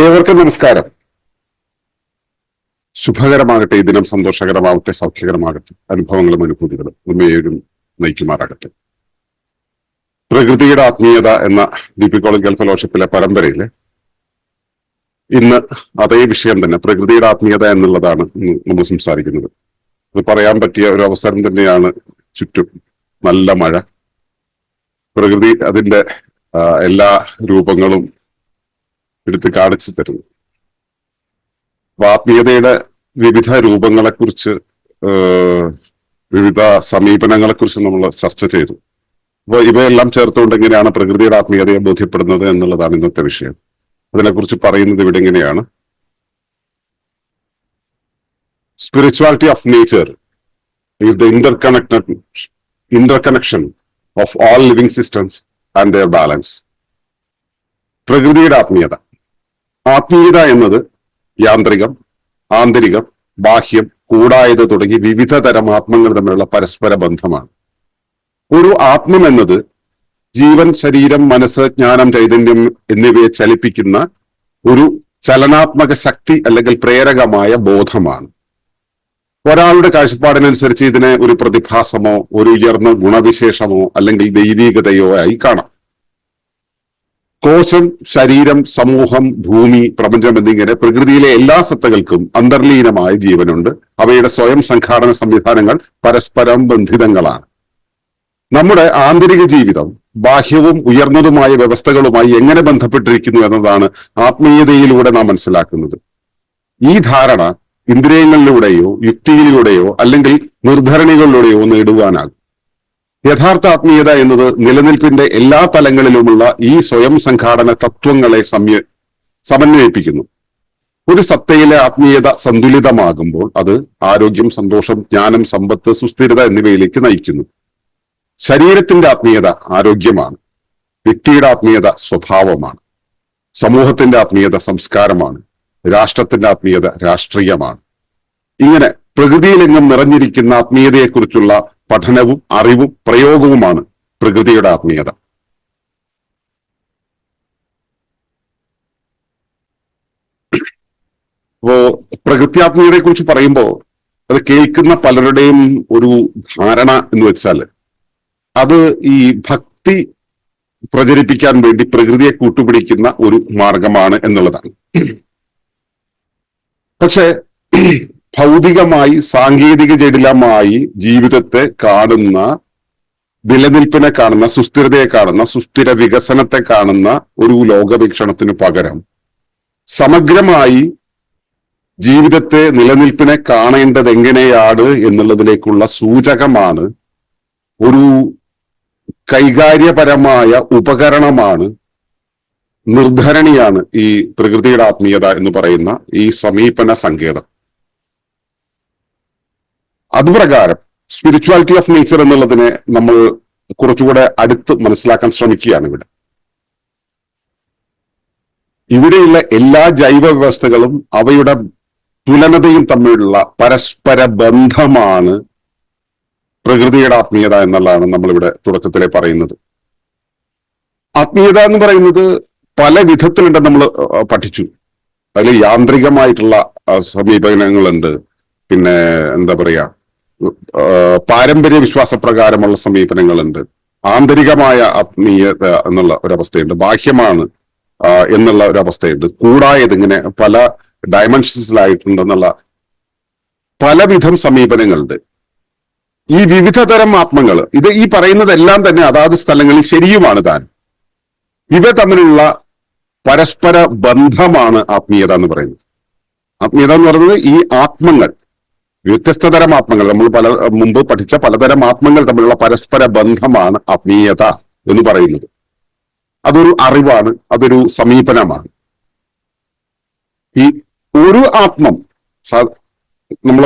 ഏവർക്കും നമസ്കാരം. ശുഭകരമാകട്ടെ ഈ ദിനം സന്തോഷകരമാവട്ടെ സൗഖ്യകരമാകട്ടെ അനുഭവങ്ങളും അനുഭൂതികളും ഉമ്മയേരും നയിക്കുമാറാകട്ടെ. പ്രകൃതിയുടെ ആത്മീയത എന്ന ദീപിക്കോളജിക്കൽ ഫെലോഷിപ്പിലെ പരമ്പരയിൽ ഇന്ന് അതേ വിഷയം തന്നെ പ്രകൃതിയുടെ ആത്മീയത എന്നുള്ളതാണ് നമ്മൾ സംസാരിക്കുന്നത്. അത് പറയാൻ പറ്റിയ ഒരു അവസരം തന്നെയാണ് ചുറ്റും നല്ല മഴ. പ്രകൃതി അതിന്റെ എല്ലാ രൂപങ്ങളും എടുത്ത് കാണിച്ചു തരുന്നു. അപ്പൊ ആത്മീയതയുടെ വിവിധ രൂപങ്ങളെക്കുറിച്ച് കുറിച്ച് വിവിധ സമീപനങ്ങളെക്കുറിച്ച് നമ്മൾ ചർച്ച ചെയ്തു. അപ്പൊ ഇവയെല്ലാം ചേർത്തുകൊണ്ട് എങ്ങനെയാണ് പ്രകൃതിയുടെ ആത്മീയതയെ ബോധ്യപ്പെടുന്നത് എന്നുള്ളതാണ് ഇന്നത്തെ വിഷയം. അതിനെക്കുറിച്ച് പറയുന്നത് ഇവിടെ എങ്ങനെയാണ് spirituality of nature is the interconnected interconnection of all living systems and their balance പ്രകൃതിയുടെ ആത്മീയത. ആത്മീയത എന്നത് യാന്ത്രികം ആന്തരികം ബാഹ്യം കൂടായത് തുടങ്ങി വിവിധ തരം ആത്മങ്ങൾ തമ്മിലുള്ള പരസ്പര ബന്ധമാണ്. ഒരു ആത്മം എന്നത് ജീവൻ ശരീരം മനസ്സ് ജ്ഞാനം ചൈതന്യം എന്നിവയെ ചലിപ്പിക്കുന്ന ഒരു ചലനാത്മക ശക്തി അല്ലെങ്കിൽ പ്രേരകമായ ബോധമാണ്. ഒരാളുടെ കാഴ്ചപ്പാടിനനുസരിച്ച് ഇതിനെ ഒരു പ്രതിഭാസമോ ഒരു ഉയർന്ന ഗുണവിശേഷമോ അല്ലെങ്കിൽ ദൈവീകതയോ ആയി കാണാം. കോശം ശരീരം സമൂഹം ഭൂമി പ്രപഞ്ചം എന്നിങ്ങനെ പ്രകൃതിയിലെ എല്ലാ സത്തകൾക്കും അന്തർലീനമായ ജീവനുണ്ട്. അവയുടെ സ്വയം സംഘാടന സംവിധാനങ്ങൾ പരസ്പരം ബന്ധിതങ്ങളാണ്. നമ്മുടെ ആന്തരിക ജീവിതം ബാഹ്യവും ഉയർന്നതുമായ വ്യവസ്ഥകളുമായി എങ്ങനെ ബന്ധപ്പെട്ടിരിക്കുന്നു എന്നതാണ് ആത്മീയതയിലൂടെ നാം മനസ്സിലാക്കുന്നത്. ഈ ധാരണ ഇന്ദ്രിയങ്ങളിലൂടെയോ യുക്തിയിലൂടെയോ അല്ലെങ്കിൽ നിർദ്ധരണികളിലൂടെയോ നേടുവാനാകും. യഥാർത്ഥ ആത്മീയത എന്നത് നിലനിൽപ്പിന്റെ എല്ലാ തലങ്ങളിലുമുള്ള ഈ സ്വയം സംഘാടന തത്വങ്ങളെ സംയ സമന്വയിപ്പിക്കുന്നു. ഒരു സത്തയിലെ ആത്മീയത സന്തുലിതമാകുമ്പോൾ അത് ആരോഗ്യം സന്തോഷം ജ്ഞാനം സമ്പത്ത് സുസ്ഥിരത എന്നിവയിലേക്ക് നയിക്കുന്നു. ശരീരത്തിന്റെ ആത്മീയത ആരോഗ്യമാണ്. വ്യക്തിയുടെ ആത്മീയത സ്വഭാവമാണ്. സമൂഹത്തിന്റെ ആത്മീയത സംസ്കാരമാണ്. രാഷ്ട്രത്തിന്റെ ആത്മീയത രാഷ്ട്രീയമാണ്. ഇങ്ങനെ പ്രകൃതിയിലെങ്ങും നിറഞ്ഞിരിക്കുന്ന ആത്മീയതയെക്കുറിച്ചുള്ള പഠനവും അറിവും പ്രയോഗവുമാണ് പ്രകൃതിയുടെ ആത്മീയത. അപ്പോ പ്രകൃത്യാത്മീയതയെ കുറിച്ച് പറയുമ്പോൾ അത് കേൾക്കുന്ന പലരുടെയും ഒരു ധാരണ എന്ന് വെച്ചാൽ അത് ഈ ഭക്തി പ്രചരിപ്പിക്കാൻ വേണ്ടി പ്രകൃതിയെ കൂട്ടുപിടിക്കുന്ന ഒരു മാർഗമാണ് എന്നുള്ളതാണ്. പക്ഷെ ഭൗതികമായി സാങ്കേതിക ജടിലമായി ജീവിതത്തെ കാണുന്ന നിലനിൽപ്പിനെ കാണുന്ന സുസ്ഥിരതയെ കാണുന്ന സുസ്ഥിര വികസനത്തെ കാണുന്ന ഒരു ലോകവീക്ഷണത്തിനു പകരം സമഗ്രമായി ജീവിതത്തെ നിലനിൽപ്പിനെ കാണേണ്ടത് എങ്ങനെയാണ് എന്നുള്ളതിലേക്കുള്ള സൂചകമാണ് ഒരു കൈകാര്യപരമായ ഉപകരണമാണ് നിർധരണിയാണ് ഈ പ്രകൃതിയുടെ ആത്മീയത എന്ന് പറയുന്ന ഈ സമീപന സങ്കേതം. അതുപ്രകാരം സ്പിരിച്വാലിറ്റി ഓഫ് നേച്ചർ എന്നുള്ളതിനെ നമ്മൾ കുറച്ചുകൂടെ അടുത്ത് മനസ്സിലാക്കാൻ ശ്രമിക്കുകയാണ് ഇവിടെ. ഇവിടെയുള്ള എല്ലാ ജൈവ വ്യവസ്ഥകളും അവയുടെ തുലനതയും തമ്മിലുള്ള പരസ്പര ബന്ധമാണ് പ്രകൃതിയുടെ ആത്മീയത എന്നുള്ളതാണ് നമ്മളിവിടെ തുടക്കത്തിലെ പറയുന്നത്. ആത്മീയത എന്ന് പറയുന്നത് പല വിധത്തിലുണ്ട് നമ്മൾ പഠിച്ചു. അതിൽ യാന്ത്രികമായിട്ടുള്ള സമീപനങ്ങളുണ്ട്. പിന്നെ എന്താ പറയാ ആ, പാരമ്പര്യ വിശ്വാസപ്രകാരമുള്ള സമീപനങ്ങളുണ്ട്. ആന്തരികമായ ആത്മീയത എന്നുള്ള ഒരവസ്ഥയുണ്ട്. ബാഹ്യമാണ് എന്നുള്ള ഒരവസ്ഥയുണ്ട്. കൂടായത് ഇങ്ങനെ പല ഡയമെൻഷൻസിലായിട്ടുണ്ടെന്നുള്ള പലവിധം സമീപനങ്ങളുണ്ട്. ഈ വിവിധ തരം ആത്മങ്ങൾ ഇത് ഈ പറയുന്നതെല്ലാം തന്നെ അതാത് സ്ഥലങ്ങളിൽ ശരിയുമാണ് താൻ. ഇവ തമ്മിലുള്ള പരസ്പര ബന്ധമാണ് ആത്മീയത എന്ന് പറയുന്നത്. ആത്മീയത എന്ന് പറയുന്നത് ഈ ആത്മങ്ങൾ വ്യത്യസ്ത തരം ആത്മങ്ങൾ. നമ്മൾ പല മുമ്പ് പഠിച്ച പലതരം ആത്മങ്ങൾ തമ്മിലുള്ള പരസ്പര ബന്ധമാണ് ആത്മീയത എന്ന് പറയുന്നത്. അതൊരു അറിവാണ് അതൊരു സമീപനമാണ്. ഈ ഒരു ആത്മം നമ്മൾ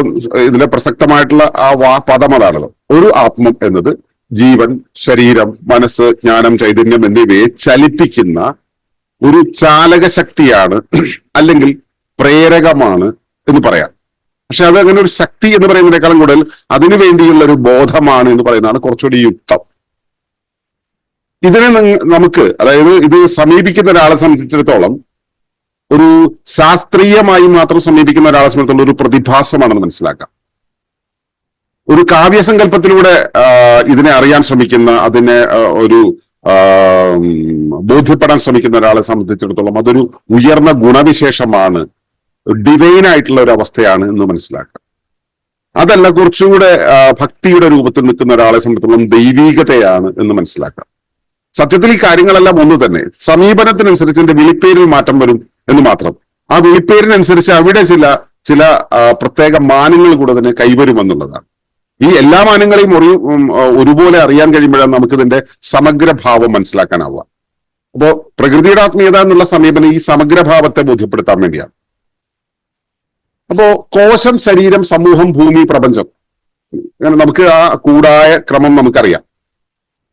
ഇതിലെ പ്രസക്തമായിട്ടുള്ള ആ വാ പദം അതാണല്ലോ. ഒരു ആത്മം എന്നത് ജീവൻ ശരീരം മനസ്സ് ജ്ഞാനം ചൈതന്യം എന്നിവയെ ചലിപ്പിക്കുന്ന ഒരു ചാലക ശക്തിയാണ് അല്ലെങ്കിൽ പ്രേരകമാണ് എന്ന് പറയാം. പക്ഷെ അത് അങ്ങനെ ഒരു ശക്തി എന്ന് പറയുന്നതിനേക്കാളും കൂടുതൽ അതിനു വേണ്ടിയുള്ള ഒരു ബോധമാണ് എന്ന് പറയുന്നതാണ് കുറച്ചുകൂടി യുക്തം. ഇതിനെ നമുക്ക് അതായത് ഇത് സമീപിക്കുന്ന ഒരാളെ സംബന്ധിച്ചിടത്തോളം ഒരു ശാസ്ത്രീയമായി മാത്രം സമീപിക്കുന്ന ഒരാളെ സംബന്ധിച്ചുള്ള ഒരു പ്രതിഭാസമാണെന്ന് മനസ്സിലാക്കാം. ഒരു കാവ്യസങ്കല്പത്തിലൂടെ ഇതിനെ അറിയാൻ ശ്രമിക്കുന്ന അതിനെ ഒരു ബോധ്യപ്പെടാൻ ശ്രമിക്കുന്ന ഒരാളെ സംബന്ധിച്ചിടത്തോളം അതൊരു ഉയർന്ന ഗുണവിശേഷമാണ് ഡിവൈൻ ആയിട്ടുള്ള ഒരു അവസ്ഥയാണ് എന്ന് മനസ്സിലാക്കാം. അതല്ല കുറച്ചുകൂടെ ഭക്തിയുടെ രൂപത്തിൽ നിൽക്കുന്ന ഒരാളെ സംബന്ധിച്ചിടത്തോളം ദൈവീകതയാണ് എന്ന് മനസ്സിലാക്കാം. സത്യത്തിൽ ഈ കാര്യങ്ങളെല്ലാം ഒന്ന് തന്നെ. സമീപനത്തിനനുസരിച്ച് എന്റെ വിളിപ്പേരിൽ മാറ്റം വരും എന്ന് മാത്രം. ആ വിളിപ്പേരിനനുസരിച്ച് അവിടെ ചില ചില പ്രത്യേക മാനങ്ങൾ കൂടെ തന്നെ കൈവരുമെന്നുള്ളതാണ് ഈ എല്ലാ മാനങ്ങളെയും ഒരു ഒരുപോലെ അറിയാൻ കഴിയുമ്പോഴാണ് നമുക്ക് ഇതിന്റെ സമഗ്രഭാവം മനസ്സിലാക്കാനാവുക. അപ്പോ പ്രകൃതിയുടെ ആത്മീയത എന്നുള്ള സമീപനം ഈ സമഗ്രഭാവത്തെ ബോധ്യപ്പെടുത്താൻ വേണ്ടിയാണ്. അപ്പോ കോശം ശരീരം സമൂഹം ഭൂമി പ്രപഞ്ചം. അങ്ങനെ നമുക്ക് ആ കൂടായ ക്രമം നമുക്കറിയാം.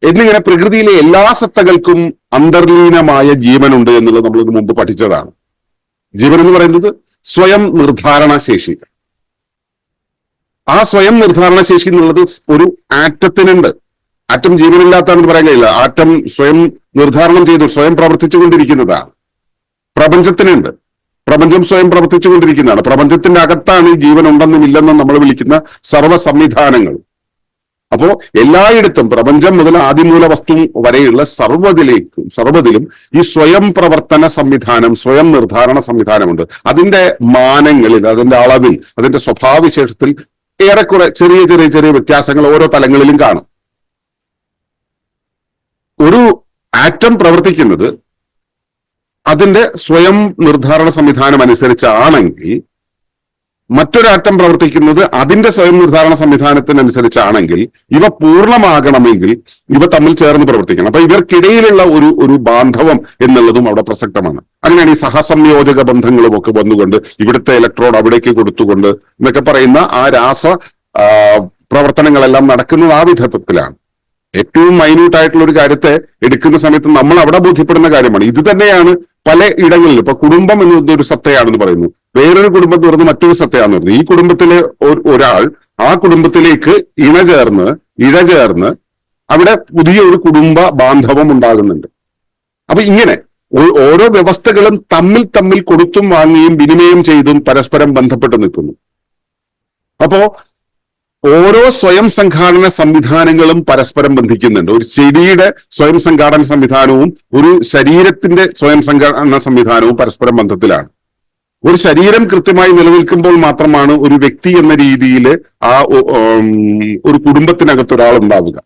എന്നിങ്ങനെ പ്രകൃതിയിലെ എല്ലാ സത്തകൾക്കും അന്തർലീനമായ ജീവനുണ്ട് എന്നുള്ളത് നമ്മൾ മുമ്പ് പഠിച്ചതാണ്. ജീവൻ എന്ന് പറയുന്നത് സ്വയം നിർദ്ധാരണ ശേഷി. ആ സ്വയം നിർദ്ധാരണ ശേഷി എന്നുള്ളത് ഒരു ആറ്റത്തിനുണ്ട്. ആറ്റം ജീവനില്ലാത്താണെന്ന് പറയാൻ കഴിയില്ല. ആറ്റം സ്വയം നിർദ്ധാരണം ചെയ്തു സ്വയം പ്രവർത്തിച്ചു പ്രവർത്തിച്ചുകൊണ്ടിരിക്കുന്നതാണ്. പ്രപഞ്ചത്തിനുണ്ട്. പ്രപഞ്ചം സ്വയം പ്രവർത്തിച്ചുകൊണ്ടിരിക്കുന്നതാണ്. പ്രപഞ്ചത്തിന്റെ അകത്താണ് ഈ ജീവൻ ഉണ്ടെന്നും ഇല്ലെന്നും നമ്മൾ വിളിക്കുന്ന സർവ സംവിധാനങ്ങൾ അപ്പോ എല്ലായിടത്തും പ്രപഞ്ചം മുതൽ ആദിമൂല വസ്തു വരെയുള്ള സർവതിലേക്കും സർവതിലും ഈ സ്വയം പ്രവർത്തന സംവിധാനം സ്വയം നിർദ്ധാരണ സംവിധാനമുണ്ട്. അതിന്റെ മാനങ്ങളിൽ അതിന്റെ അളവിൽ അതിന്റെ സ്വഭാവവിശേഷത്തിൽ ഏറെക്കുറെ ചെറിയ ചെറിയ ചെറിയ വ്യത്യാസങ്ങൾ ഓരോ തലങ്ങളിലും കാണും. ഒരു ആറ്റം പ്രവർത്തിക്കുന്നത് അതിന്റെ സ്വയം നിർദ്ധാരണ സംവിധാനം അനുസരിച്ചാണെങ്കിൽ മറ്റൊരാറ്റം പ്രവർത്തിക്കുന്നത് അതിന്റെ സ്വയം നിർദ്ധാരണ സംവിധാനത്തിനനുസരിച്ചാണെങ്കിൽ ഇവ പൂർണമാകണമെങ്കിൽ ഇവ തമ്മിൽ ചേർന്ന് പ്രവർത്തിക്കണം. അപ്പൊ ഇവർക്കിടയിലുള്ള ഒരു ഒരു ബാന്ധവം എന്നുള്ളതും അവിടെ പ്രസക്തമാണ്. അങ്ങനെയാണ് ഈ സഹസംയോജക ബന്ധങ്ങളും ഒക്കെ വന്നുകൊണ്ട് ഇവിടുത്തെ ഇലക്ട്രോഡ് അവിടേക്ക് കൊടുത്തുകൊണ്ട് എന്നൊക്കെ പറയുന്ന ആ രാസ പ്രവർത്തനങ്ങളെല്ലാം നടക്കുന്നത് ആ വിധത്തിലാണ്. ഏറ്റവും മൈന്യൂട്ട് ആയിട്ടുള്ള ഒരു കാര്യത്തെ എടുക്കുന്ന സമയത്ത് നമ്മൾ അവിടെ ബോധ്യപ്പെടുന്ന കാര്യമാണ്. ഇത് തന്നെയാണ് പല ഇടങ്ങളിൽ ഇപ്പൊ കുടുംബം എന്നത് ഒരു സത്തയാണെന്ന് പറയുന്നു. വേറൊരു കുടുംബം എന്ന് പറയുന്നത് മറ്റൊരു സത്തയാണെന്ന് പറയുന്നു. ഈ കുടുംബത്തിലെ ഒരാൾ ആ കുടുംബത്തിലേക്ക് ഇണ ചേർന്ന് ഇഴ ചേർന്ന് അവിടെ പുതിയ ഒരു കുടുംബ ബാന്ധവം ഉണ്ടാകുന്നുണ്ട്. അപ്പൊ ഇങ്ങനെ ഓരോ വ്യവസ്ഥകളും തമ്മിൽ തമ്മിൽ കൊടുത്തും വാങ്ങിയും വിനിമയം ചെയ്തും പരസ്പരം ബന്ധപ്പെട്ട് നിൽക്കുന്നു. അപ്പോ ഓരോ സ്വയം സംഘാടന സംവിധാനങ്ങളും പരസ്പരം ബന്ധിക്കുന്നുണ്ട്. ഒരു ചെടിയുടെ സ്വയം സംഘാടന സംവിധാനവും ഒരു ശരീരത്തിന്റെ സ്വയം സംഘാടന സംവിധാനവും പരസ്പരം ബന്ധത്തിലാണ്. ഒരു ശരീരം കൃത്യമായി നിലനിൽക്കുമ്പോൾ മാത്രമാണ് ഒരു വ്യക്തി എന്ന രീതിയിൽ ആ ഒരു കുടുംബത്തിനകത്ത് ഒരാൾ ഉണ്ടാവുക.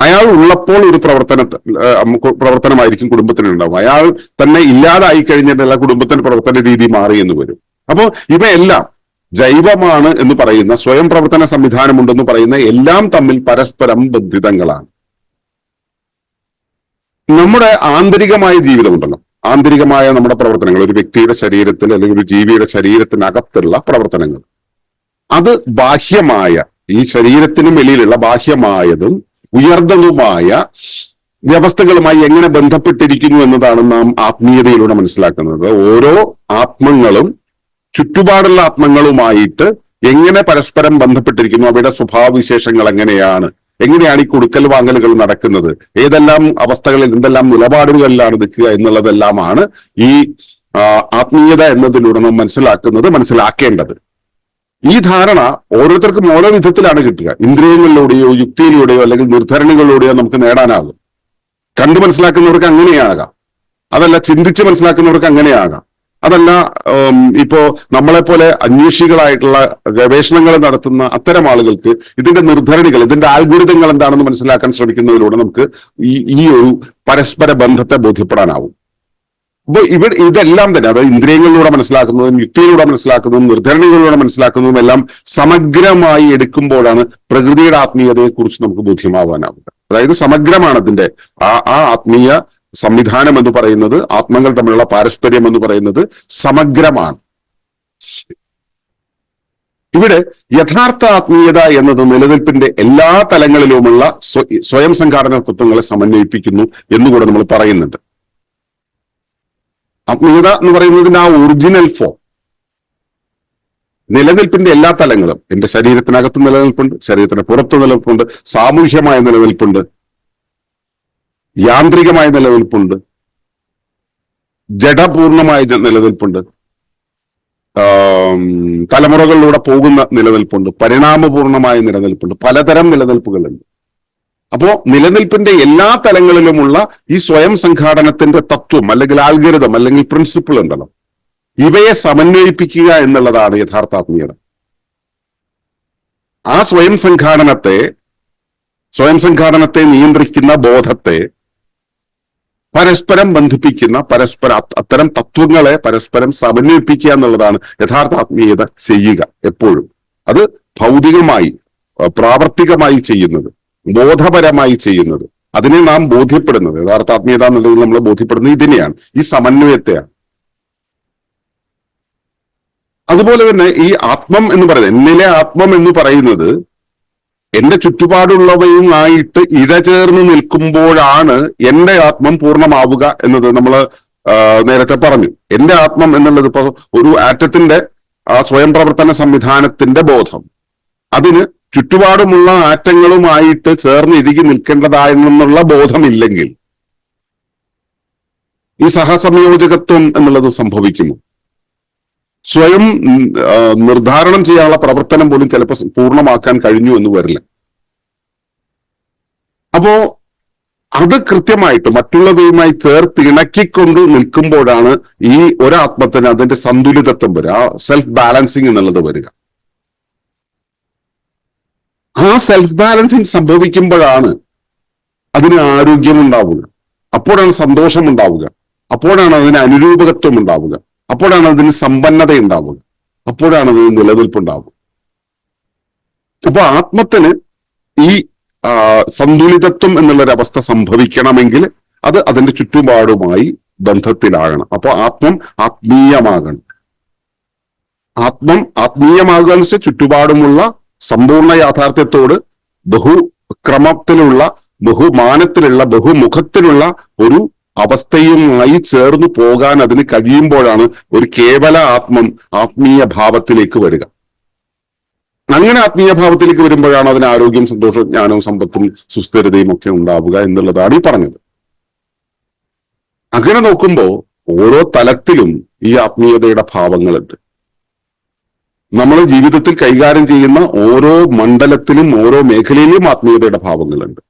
അയാൾ ഉള്ളപ്പോൾ ഒരു പ്രവർത്തന പ്രവർത്തനമായിരിക്കും കുടുംബത്തിന് ഉണ്ടാവുക. അയാൾ തന്നെ ഇല്ലാതായി കഴിഞ്ഞിട്ടല്ല കുടുംബത്തിന്റെ പ്രവർത്തന രീതി മാറി എന്ന് വരും. അപ്പോൾ ഇവയെല്ലാം ജൈവമാണ് എന്ന് പറയുന്ന സ്വയം പ്രവർത്തന സംവിധാനമുണ്ടെന്ന് പറയുന്ന എല്ലാം തമ്മിൽ പരസ്പരം ബന്ധിതങ്ങളാണ്. നമ്മുടെ ആന്തരികമായ ജീവിതമുണ്ടല്ലോ. ആന്തരികമായ നമ്മുടെ പ്രവർത്തനങ്ങൾ ഒരു വ്യക്തിയുടെ ശരീരത്തിൽ അല്ലെങ്കിൽ ഒരു ജീവിയുടെ ശരീരത്തിനകത്തുള്ള പ്രവർത്തനങ്ങൾ. അത് ബാഹ്യമായ ഈ ശരീരത്തിന് വെളിയിലുള്ള ബാഹ്യമായതും ഉയർന്നതുമായ വ്യവസ്ഥകളുമായി എങ്ങനെ ബന്ധപ്പെട്ടിരിക്കുന്നു എന്നതാണ് നാം ആത്മീയതയിലൂടെ മനസ്സിലാക്കുന്നത്. ഓരോ ആത്മങ്ങളും ചുറ്റുപാടുള്ള ആത്മങ്ങളുമായിട്ട് എങ്ങനെ പരസ്പരം ബന്ധപ്പെട്ടിരിക്കുന്നു അവയുടെ സ്വഭാവവിശേഷങ്ങൾ എങ്ങനെയാണ് എങ്ങനെയാണ് ഈ കൊടുക്കൽ വാങ്ങലുകൾ നടക്കുന്നത് ഏതെല്ലാം അവസ്ഥകളിൽ എന്തെല്ലാം നിലപാടുകളിലാണ് നിൽക്കുക എന്നുള്ളതെല്ലാമാണ് ഈ ആത്മീയത എന്നതിലൂടെ നാം മനസ്സിലാക്കുന്നത് മനസ്സിലാക്കേണ്ടത്. ഈ ധാരണ ഓരോരുത്തർക്കും ഓരോ വിധത്തിലാണ് കിട്ടുക. ഇന്ദ്രിയങ്ങളിലൂടെയോ യുക്തിയിലൂടെയോ അല്ലെങ്കിൽ നിർദ്ധരണികളിലൂടെയോ നമുക്ക് നേടാനാകും. കണ്ടു മനസ്സിലാക്കുന്നവർക്ക് അങ്ങനെയാകാം. അതല്ല ചിന്തിച്ച് മനസ്സിലാക്കുന്നവർക്ക് അങ്ങനെയാകാം. അതല്ല ഇപ്പോ നമ്മളെ പോലെ അന്വേഷികളായിട്ടുള്ള ഗവേഷണങ്ങൾ നടത്തുന്ന അത്തരം ആളുകൾക്ക് ഇതിന്റെ നിർധരണികൾ ഇതിന്റെ ആൽഗുരിതങ്ങൾ എന്താണെന്ന് മനസ്സിലാക്കാൻ ശ്രമിക്കുന്നതിലൂടെ നമുക്ക് ഈ ഈ ഒരു പരസ്പര ബന്ധത്തെ ബോധ്യപ്പെടാനാവും. അപ്പൊ ഇവിടെ ഇതെല്ലാം തന്നെ അതായത് ഇന്ദ്രിയങ്ങളിലൂടെ മനസ്സിലാക്കുന്നതും യുക്തിയിലൂടെ മനസ്സിലാക്കുന്നതും നിർധരണികളിലൂടെ മനസ്സിലാക്കുന്നതും എല്ലാം സമഗ്രമായി എടുക്കുമ്പോഴാണ് പ്രകൃതിയുടെ ആത്മീയതയെക്കുറിച്ച് നമുക്ക് ബോധ്യമാവാനാവുക. അതായത് സമഗ്രമാണ് അതിന്റെ ആ ആ ആത്മീയ സംവിധാനം എന്ന് പറയുന്നത് ആത്മങ്ങൾ തമ്മിലുള്ള പാരസ്പര്യം എന്ന് പറയുന്നത് സമഗ്രമാണ്. ഇവിടെ യഥാർത്ഥ ആത്മീയത എന്നത് നിലനിൽപ്പിന്റെ എല്ലാ തലങ്ങളിലുമുള്ള സ്വയം സംഘാടന തത്വങ്ങളെ സമന്വയിപ്പിക്കുന്നു എന്നുകൂടെ നമ്മൾ പറയുന്നുണ്ട്. ആത്മീയത എന്ന് പറയുന്നതിന്റെ ആ ഒറിജിനൽ ഫോം. നിലനിൽപ്പിന്റെ എല്ലാ തലങ്ങളും എന്റെ ശരീരത്തിനകത്ത് നിലനിൽപ്പുണ്ട് ശരീരത്തിന് പുറത്ത് നിലനിൽപ്പുണ്ട് സാമൂഹ്യമായ നിലനിൽപ്പുണ്ട് യാന്ത്രികമായ നിലനിൽപ്പുണ്ട് ജഡപൂർണമായ നിലനിൽപ്പുണ്ട് തലമുറകളിലൂടെ പോകുന്ന നിലനിൽപ്പുണ്ട്. പരിണാമപൂർണമായ നിലനിൽപ്പുണ്ട്. പലതരം നിലനിൽപ്പുകളുണ്ട്. അപ്പോ നിലനിൽപ്പിന്റെ എല്ലാ തലങ്ങളിലുമുള്ള ഈ സ്വയം സംഘാടനത്തിന്റെ തത്വം അല്ലെങ്കിൽ ആൽഗരിതം അല്ലെങ്കിൽ പ്രിൻസിപ്പിൾ ഉണ്ടല്ലോ. ഇവയെ സമന്വയിപ്പിക്കുക എന്നുള്ളതാണ് യഥാർത്ഥാത്മീയത. ആ സ്വയം സംഘാടനത്തെ സ്വയം സംഘാടനത്തെ നിയന്ത്രിക്കുന്ന ബോധത്തെ പരസ്പരം ബന്ധിപ്പിക്കുന്ന പരസ്പര അത്തരം തത്വങ്ങളെ പരസ്പരം സമന്വയിപ്പിക്കുക എന്നുള്ളതാണ് യഥാർത്ഥ ആത്മീയത ചെയ്യുക എപ്പോഴും. അത് ഭൗതികമായി പ്രാവർത്തികമായി ചെയ്യുന്നത് ബോധപരമായി ചെയ്യുന്നത്. അതിനെ നാം ബോധ്യപ്പെടുന്നത്. യഥാർത്ഥ ആത്മീയത എന്നുള്ളത് നമ്മൾ ബോധ്യപ്പെടുന്നത് ഇതിനെയാണ്. ഈ സമന്വയത്തെയാണ്. അതുപോലെ തന്നെ ഈ ആത്മം എന്ന് പറയുന്നത് എന്നിലെ ആത്മം എന്ന് പറയുന്നത് എന്റെ ചുറ്റുപാടുള്ളവയുമായിട്ട് ഇഴചേർന്ന് നിൽക്കുമ്പോഴാണ് എന്റെ ആത്മം പൂർണമാവുക എന്നത് നമ്മൾ നേരത്തെ പറഞ്ഞു. എന്റെ ആത്മം എന്നുള്ളത് ഇപ്പൊ ഒരു ആറ്റത്തിന്റെ ആ സ്വയം പ്രവർത്തന സംവിധാനത്തിന്റെ ബോധം. അതിന് ചുറ്റുപാടുമുള്ള ആറ്റങ്ങളുമായിട്ട് ചേർന്ന് ഇഴുകി നിൽക്കേണ്ടതായെന്നുള്ള ബോധമില്ലെങ്കിൽ ഈ സഹസംയോജകത്വം എന്നുള്ളത് സംഭവിക്കുമോ? സ്വയം നിർദ്ധാരണം ചെയ്യാനുള്ള പ്രവർത്തനം പോലും ചിലപ്പോൾ പൂർണമാക്കാൻ കഴിഞ്ഞു എന്ന് വരില്ല. അപ്പോ അത് കൃത്യമായിട്ട് മറ്റുള്ളവയുമായി ചേർത്ത് ഇണക്കിക്കൊണ്ട് നിൽക്കുമ്പോഴാണ് ഈ ഒരാത്മത്തിന് അതിന്റെ സന്തുലിതത്വം വരിക ആ സെൽഫ് ബാലൻസിങ് എന്നുള്ളത് വരിക. ആ സെൽഫ് ബാലൻസിങ് സംഭവിക്കുമ്പോഴാണ് അതിന് ആരോഗ്യം ഉണ്ടാവുക അപ്പോഴാണ് സന്തോഷം ഉണ്ടാവുക അപ്പോഴാണ് അതിന് അനുരൂപകത്വം ഉണ്ടാവുക അപ്പോഴാണ് അതിന് സമ്പന്നത ഉണ്ടാവുക അപ്പോഴാണ് അതിന് നിലനിൽപ്പുണ്ടാവുക. അപ്പൊ ആത്മത്തിന് ഈ സന്തുലിതത്വം എന്നുള്ളൊരവസ്ഥ സംഭവിക്കണമെങ്കിൽ അത് അതിന്റെ ചുറ്റുപാടുമായി ബന്ധത്തിലാകണം. അപ്പൊ ആത്മം ആത്മീയമാകണം. ആത്മം ആത്മീയമാകുക എന്ന് വെച്ചാൽ ചുറ്റുപാടുമുള്ള സമ്പൂർണ യാഥാർത്ഥ്യത്തോട് ബഹുക്രമത്തിലുള്ള ബഹുമാനത്തിലുള്ള ബഹുമുഖത്തിലുള്ള ഒരു അവസ്ഥയുമായി ചേർന്നു പോകാൻ അതിന് കഴിയുമ്പോഴാണ് ഒരു കേവല ആത്മം ആത്മീയ ഭാവത്തിലേക്ക് വരിക. അങ്ങനെ ആത്മീയ ഭാവത്തിലേക്ക് വരുമ്പോഴാണ് അതിന് ആരോഗ്യം സന്തോഷം ജ്ഞാനവും സമ്പത്തും സുസ്ഥിരതയും ഒക്കെ ഉണ്ടാവുക എന്നുള്ളതാണ് ഈ പറഞ്ഞത്. അങ്ങനെ നോക്കുമ്പോൾ ഓരോ തലത്തിലും ഈ ആത്മീയതയുടെ ഭാവങ്ങളുണ്ട്. നമ്മൾ ജീവിതത്തിൽ കൈകാര്യം ചെയ്യുന്ന ഓരോ മണ്ഡലത്തിലും ഓരോ മേഖലയിലും ആത്മീയതയുടെ ഭാവങ്ങളുണ്ട്.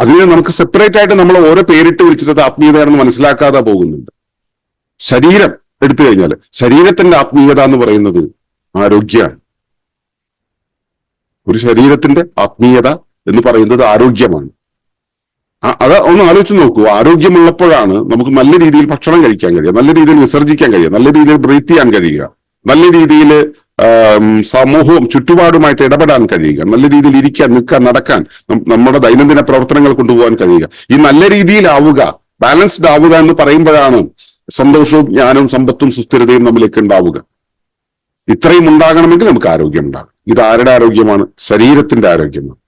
അതിനെ നമുക്ക് സെപ്പറേറ്റ് ആയിട്ട് നമ്മൾ ഓരോ പേരിട്ട് വിളിച്ചിട്ട് ആത്മീയതയാണെന്ന് മനസ്സിലാക്കാതെ പോകുന്നുണ്ട്. ശരീരം എടുത്തു കഴിഞ്ഞാൽ ശരീരത്തിന്റെ ആത്മീയത എന്ന് പറയുന്നത് ആരോഗ്യമാണ്. ഒരു ശരീരത്തിന്റെ ആത്മീയത എന്ന് പറയുന്നത് ആരോഗ്യമാണ്. അത് ഒന്ന് ആലോചിച്ച് നോക്കൂ. ആരോഗ്യമുള്ളപ്പോഴാണ് നമുക്ക് നല്ല രീതിയിൽ ഭക്ഷണം കഴിക്കാൻ കഴിയുക നല്ല രീതിയിൽ വിസർജിക്കാൻ കഴിയുക നല്ല രീതിയിൽ ബ്രീത്ത് ചെയ്യാൻ കഴിയുക. നല്ല രീതിയിൽ സമൂഹവും ചുറ്റുപാടുമായിട്ട് ഇടപെടാൻ കഴിയുക. നല്ല രീതിയിൽ ഇരിക്കാൻ നിൽക്കാൻ നടക്കാൻ നമ്മുടെ ദൈനംദിന പ്രവർത്തനങ്ങൾ കൊണ്ടുപോകാൻ കഴിയുക. ഈ നല്ല രീതിയിലാവുക ബാലൻസ്ഡ് ആവുക എന്ന് പറയുമ്പോഴാണ് സന്തോഷവും ജ്ഞാനവും സമ്പത്തും സുസ്ഥിരതയും നമ്മിലേക്ക് ഉണ്ടാവുക. ഇത്രയും ഉണ്ടാകണമെങ്കിൽ നമുക്ക് ആരോഗ്യം ഉണ്ടാകും. ഇത് ആരുടെ ആരോഗ്യമാണ്? ശരീരത്തിന്റെ ആരോഗ്യമാണ്.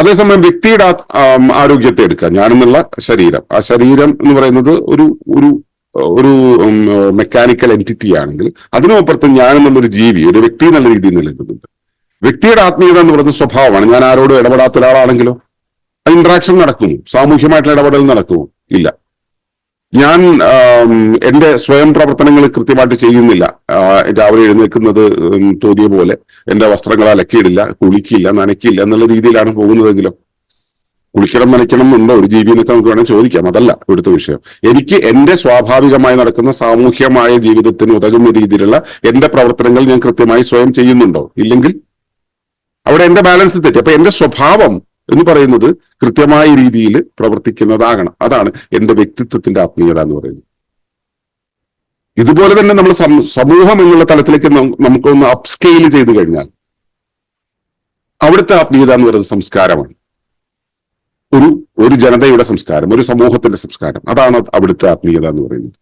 അതേസമയം വ്യക്തിയുടെ ആരോഗ്യത്തെ എടുക്കുക. ഞാനെന്നുള്ള ശരീരം. ആ ശരീരം എന്ന് പറയുന്നത് ഒരു ഒരു ഒരു മെക്കാനിക്കൽ എന്റിറ്റി ആണെങ്കിൽ അതിനപ്പുറത്ത് ഞാൻ എന്നുള്ളൊരു ജീവി ഒരു വ്യക്തി എന്നുള്ള രീതിയിൽ നിലനിൽക്കുന്നുണ്ട്. വ്യക്തിയുടെ ആത്മീയത എന്ന് പറയുന്നത് സ്വഭാവമാണ്. ഞാൻ ആരോടും ഇടപെടാത്ത ഒരാളാണെങ്കിലോ ഇന്ററാക്ഷൻ നടക്കുമോ സാമൂഹ്യമായിട്ടുള്ള ഇടപെടൽ നടക്കുമോ ഇല്ല. ഞാൻ എന്റെ സ്വയം പ്രവർത്തനങ്ങൾ കൃത്യമായിട്ട് ചെയ്യുന്നില്ല. രാവിലെ എഴുന്നേൽക്കുന്നത് തോന്നിയ പോലെ എന്റെ വസ്ത്രങ്ങൾ അലക്കിയിടില്ല കുളിക്കില്ല നനയ്ക്കില്ല എന്നുള്ള രീതിയിലാണ് പോകുന്നതെങ്കിലോ കുളിക്കണം നനയ്ക്കണം എന്നുണ്ടോ ഒരു ജീവിതത്തെ നമുക്ക് വേണമെങ്കിൽ ചോദിക്കാം. അതല്ല ഇവിടുത്തെ വിഷയം. എനിക്ക് എന്റെ സ്വാഭാവികമായി നടക്കുന്ന സാമൂഹ്യമായ ജീവിതത്തിന് ഉതകുന്ന രീതിയിലുള്ള എന്റെ പ്രവർത്തനങ്ങൾ ഞാൻ കൃത്യമായി സ്വയം ചെയ്യുന്നുണ്ടോ? ഇല്ലെങ്കിൽ? അവിടെ എന്റെ ബാലൻസ് തെറ്റി. അപ്പൊ എന്റെ സ്വഭാവം എന്ന് പറയുന്നത് കൃത്യമായ രീതിയിൽ പ്രവർത്തിക്കുന്നതാകണം. അതാണ് എന്റെ വ്യക്തിത്വത്തിന്റെ ആത്മീയത എന്ന് പറയുന്നത്. ഇതുപോലെ തന്നെ നമ്മൾ സമൂഹം എന്നുള്ള തലത്തിലേക്ക് നമുക്കൊന്ന് അപ്സ്കെയിൽ ചെയ്തു കഴിഞ്ഞാൽ അവിടുത്തെ ആത്മീയത എന്ന് പറയുന്നത് സംസ്കാരമാണ്. ഒരു ഒരു ജനതയുടെ സംസ്കാരം ഒരു സമൂഹത്തിന്റെ സംസ്കാരം. അതാണ് അവിടുത്തെ ആത്മീയത എന്ന് പറയുന്നത്.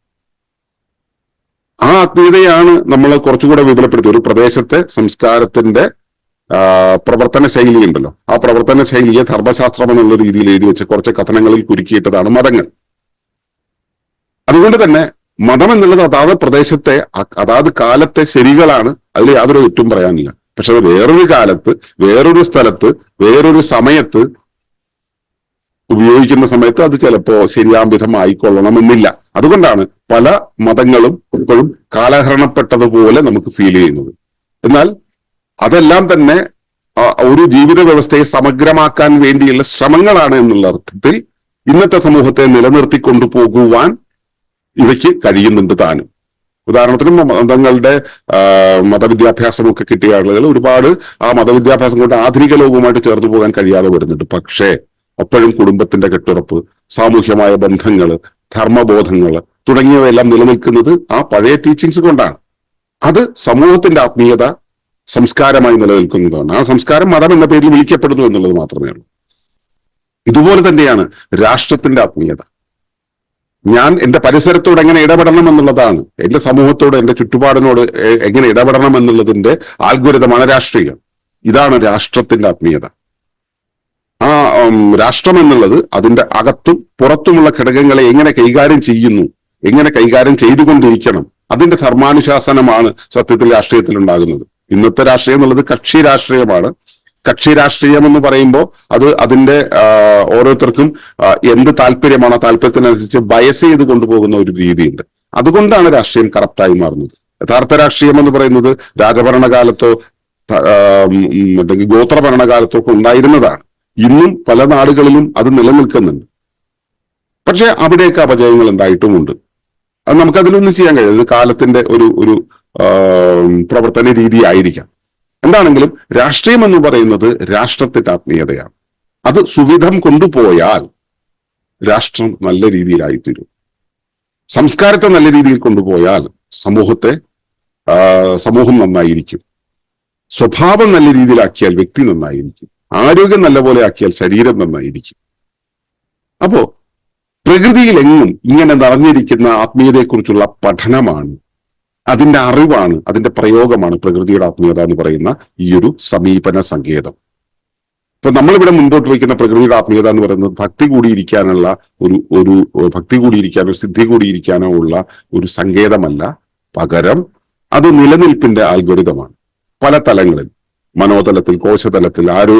ആ ആത്മീയതയാണ് നമ്മൾ കുറച്ചുകൂടെ വിപുലപ്പെടുത്തി. ഒരു പ്രദേശത്തെ സംസ്കാരത്തിന്റെ പ്രവർത്തന ശൈലി ഉണ്ടല്ലോ. ആ പ്രവർത്തന ശൈലിയെ ധർമ്മശാസ്ത്രം എന്നുള്ള രീതിയിൽ എഴുതി വെച്ച് കുറച്ച് കഥനങ്ങളിൽ കുരുക്കിയിട്ടതാണ് മതങ്ങൾ. അതുകൊണ്ട് തന്നെ മതം എന്നുള്ളത് അതാത് പ്രദേശത്തെ അതാത് കാലത്തെ ശരികളാണ് അതിൽ യാതൊരു തെറ്റും പറയാനില്ല. പക്ഷെ വേറൊരു കാലത്ത് വേറൊരു സ്ഥലത്ത് വേറൊരു സമയത്ത് ഉപയോഗിക്കുന്ന സമയത്ത് അത് ചിലപ്പോ ശരിയാം വിധം അതുകൊണ്ടാണ് പല മതങ്ങളും ഇപ്പോഴും കാലഹരണപ്പെട്ടതുപോലെ നമുക്ക് ഫീൽ ചെയ്യുന്നത്. എന്നാൽ അതെല്ലാം തന്നെ ഒരു ജീവിത വ്യവസ്ഥയെ സമഗ്രമാക്കാൻ വേണ്ടിയുള്ള ശ്രമങ്ങളാണ് എന്നുള്ള അർത്ഥത്തിൽ ഇന്നത്തെ സമൂഹത്തെ നിലനിർത്തി കൊണ്ടുപോകുവാൻ ഇവയ്ക്ക് കഴിയുന്നുണ്ട് താനും. ഉദാഹരണത്തിന് മതങ്ങളുടെ മതവിദ്യാഭ്യാസമൊക്കെ കിട്ടിയ ആളുകൾ ഒരുപാട് ആ മതവിദ്യാഭ്യാസം കൊണ്ട് ആധുനിക ലോകവുമായിട്ട് ചേർന്ന് പോകാൻ കഴിയാതെ വരുന്നുണ്ട്. പക്ഷേ അപ്പോഴും കുടുംബത്തിന്റെ കെട്ടുറപ്പ് സാമൂഹ്യമായ ബന്ധങ്ങൾ ധർമ്മബോധങ്ങൾ തുടങ്ങിയവയെല്ലാം നിലനിൽക്കുന്നത് ആ പഴയ ടീച്ചിങ്സ് കൊണ്ടാണ്. അത് സമൂഹത്തിന്റെ ആത്മീയത സംസ്കാരമായി നിലനിൽക്കുന്നതാണ്. ആ സംസ്കാരം മതം എന്ന പേരിൽ വിളിക്കപ്പെടുന്നു എന്നുള്ളത് മാത്രമേ ഉള്ളൂ. ഇതുപോലെ തന്നെയാണ് രാഷ്ട്രത്തിന്റെ ആത്മീയത. ഞാൻ എന്റെ പരിസരത്തോട് എങ്ങനെ ഇടപെടണം എന്നുള്ളതാണ്. എന്റെ സമൂഹത്തോട് എന്റെ ചുറ്റുപാടിനോട് എങ്ങനെ ഇടപെടണം എന്നുള്ളതിന്റെ ആൽഗുരിതമാണ് രാഷ്ട്രീയം. ഇതാണ് രാഷ്ട്രത്തിന്റെ ആത്മീയത. ആ രാഷ്ട്രം എന്നുള്ളത് അതിന്റെ അകത്തും പുറത്തുമുള്ള ഘടകങ്ങളെ എങ്ങനെ കൈകാര്യം ചെയ്യുന്നു എങ്ങനെ കൈകാര്യം ചെയ്തുകൊണ്ടിരിക്കണം അതിന്റെ ധർമാനുശാസനമാണ് സത്യത്തിൽ രാഷ്ട്രീയത്തിൽ ഉണ്ടാകുന്നത് ഇന്നത്തെ രാഷ്ട്രീയം എന്നുള്ളത് കക്ഷി രാഷ്ട്രീയമാണ്. കക്ഷി രാഷ്ട്രീയം എന്ന് പറയുമ്പോൾ അത് അതിന്റെ ഓരോരുത്തർക്കും എന്ത് എന്ത് ആ താല്പര്യത്തിനനുസരിച്ച് ബയസ് ചെയ്ത് കൊണ്ടുപോകുന്ന ഒരു രീതിയുണ്ട്. അതുകൊണ്ടാണ് രാഷ്ട്രീയം കറപ്റ്റായി മാറുന്നത്. യഥാർത്ഥ രാഷ്ട്രീയം എന്ന് പറയുന്നത് രാജഭരണകാലത്തോ അല്ലെങ്കിൽ ഗോത്രഭരണകാലത്തോ ഒക്കെ ഉണ്ടായിരുന്നതാണ്. ഇന്നും പല നാടുകളിലും അത് നിലനിൽക്കുന്നുണ്ട്. പക്ഷെ അവിടെയൊക്കെ അപജയങ്ങൾ ഉണ്ടായിട്ടുമുണ്ട്. അത് നമുക്കതിലൊന്നും ചെയ്യാൻ കഴിയും കാലത്തിന്റെ ഒരു ഒരു പ്രവർത്തന രീതി ആയിരിക്കാം. എന്താണെങ്കിലും രാഷ്ട്രീയം എന്ന് പറയുന്നത് രാഷ്ട്രത്തിന്റെ ആത്മീയതയാണ്. അത് സുവിധം കൊണ്ടുപോയാൽ രാഷ്ട്രം നല്ല രീതിയിലായിത്തീരും. സംസ്കാരത്തെ നല്ല രീതിയിൽ കൊണ്ടുപോയാൽ സമൂഹത്തെ സമൂഹം നന്നായിരിക്കും. സ്വഭാവം നല്ല രീതിയിലാക്കിയാൽ വ്യക്തി നന്നായിരിക്കും. ആരോഗ്യം നല്ലപോലെ ആക്കിയാൽ ശരീരം നന്നായിരിക്കും. അപ്പോ പ്രകൃതിയിലെങ്ങും ഇങ്ങനെ നിറഞ്ഞിരിക്കുന്ന ആത്മീയതയെക്കുറിച്ചുള്ള പഠനമാണ് അതിന്റെ അറിവാണ് അതിന്റെ പ്രയോഗമാണ് പ്രകൃതിയുടെ ആത്മീയത എന്ന് പറയുന്ന ഈ ഒരു സമീപന സങ്കേതം. ഇപ്പൊ നമ്മളിവിടെ മുൻപോട്ട് വയ്ക്കുന്ന പ്രകൃതിയുടെ ആത്മീയത എന്ന് പറയുന്നത് ഭക്തി കൂടിയിരിക്കാനുള്ള ഒരു ഒരു ഭക്തി കൂടിയിരിക്കാനോ സിദ്ധി കൂടിയിരിക്കാനോ ഉള്ള ഒരു സങ്കേതമല്ല. പകരം അത് നിലനിൽപ്പിന്റെ ആൽഗോരിതമാണ് പല തലങ്ങളിൽ മനോതലത്തിൽ കോശതലത്തിൽ ആരോ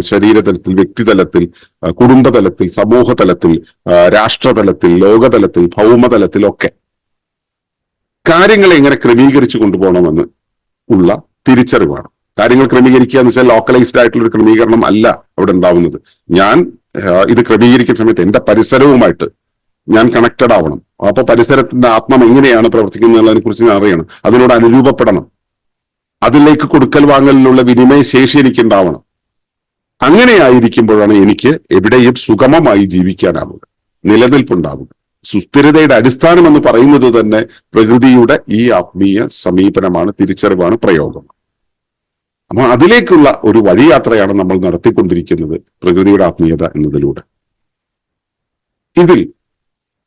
ശരീരതലത്തിൽ വ്യക്തിതലത്തിൽ കുടുംബതലത്തിൽ സമൂഹതലത്തിൽ രാഷ്ട്രതലത്തിൽ ലോകതലത്തിൽ ഭൗമതലത്തിൽ ഒക്കെ കാര്യങ്ങളെ എങ്ങനെ ക്രമീകരിച്ചു കൊണ്ടുപോകണമെന്ന് ഉള്ള തിരിച്ചറിവാണ്. കാര്യങ്ങൾ ക്രമീകരിക്കുക എന്ന് വെച്ചാൽ ലോക്കലൈസ്ഡ് ആയിട്ടുള്ള ഒരു ക്രമീകരണം അല്ല അവിടെ ഉണ്ടാവുന്നത്. ഞാൻ ഇത് ക്രമീകരിക്കുന്ന സമയത്ത് എന്റെ പരിസരവുമായിട്ട് ഞാൻ കണക്റ്റഡ് ആവണം. അപ്പൊ പരിസരത്തിന്റെ ആത്മം എങ്ങനെയാണ് പ്രവർത്തിക്കുന്നത് എന്നുള്ളതിനെ കുറിച്ച് ഞാൻ അറിയണം. അതിനോട് അനുരൂപപ്പെടണം. അതിലേക്ക് കൊടുക്കൽ വാങ്ങലിലുള്ള വിനിമയ ശേഷി എനിക്ക് ഉണ്ടാവണം അങ്ങനെ ആയിരിക്കുമ്പോഴാണ് എനിക്ക് എവിടെയും സുഗമമായി ജീവിക്കാനാവുക നിലനിൽപ്പുണ്ടാവുക. സുസ്ഥിരതയുടെ അടിസ്ഥാനം എന്ന് പറയുന്നത് തന്നെ പ്രകൃതിയുടെ ഈ ആത്മീയ സമീപനമാണ് തിരിച്ചറിവാണ് പ്രയോഗം. അപ്പൊ അതിലേക്കുള്ള ഒരു വഴിയാത്രയാണ് നമ്മൾ നടത്തിക്കൊണ്ടിരിക്കുന്നത് പ്രകൃതിയുടെ ആത്മീയത എന്നതിലൂടെ. ഇതിൽ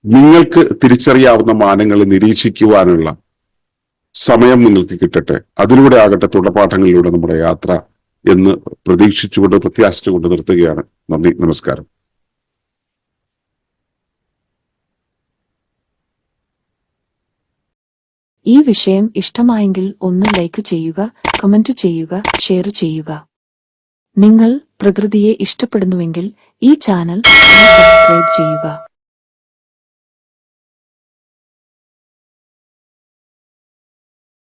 നിങ്ങൾക്ക് തിരിച്ചറിയാവുന്ന മാനങ്ങളെ നിരീക്ഷിക്കുവാനുള്ള സമയം നിങ്ങൾക്ക് കിട്ടട്ടെ. അതിലൂടെ ആകട്ടെ തുടർപാഠങ്ങളിലൂടെ നമ്മുടെ യാത്ര എന്ന് പ്രതീക്ഷിച്ചുകൊണ്ട് പ്രത്യാശിച്ചുകൊണ്ട് നിർത്തുകയാണ്. നന്ദി നമസ്കാരം. ഈ വിഷയം ഇഷ്ടമായെങ്കിൽ ഒന്ന് ലൈക്ക് ചെയ്യുക കമന്റ് ചെയ്യുക ഷെയർ ചെയ്യുക. നിങ്ങൾ പ്രകൃതിയെ ഇഷ്ടപ്പെടുന്നുവെങ്കിൽ ഈ ചാനൽ സബ്സ്ക്രൈബ് ചെയ്യുക.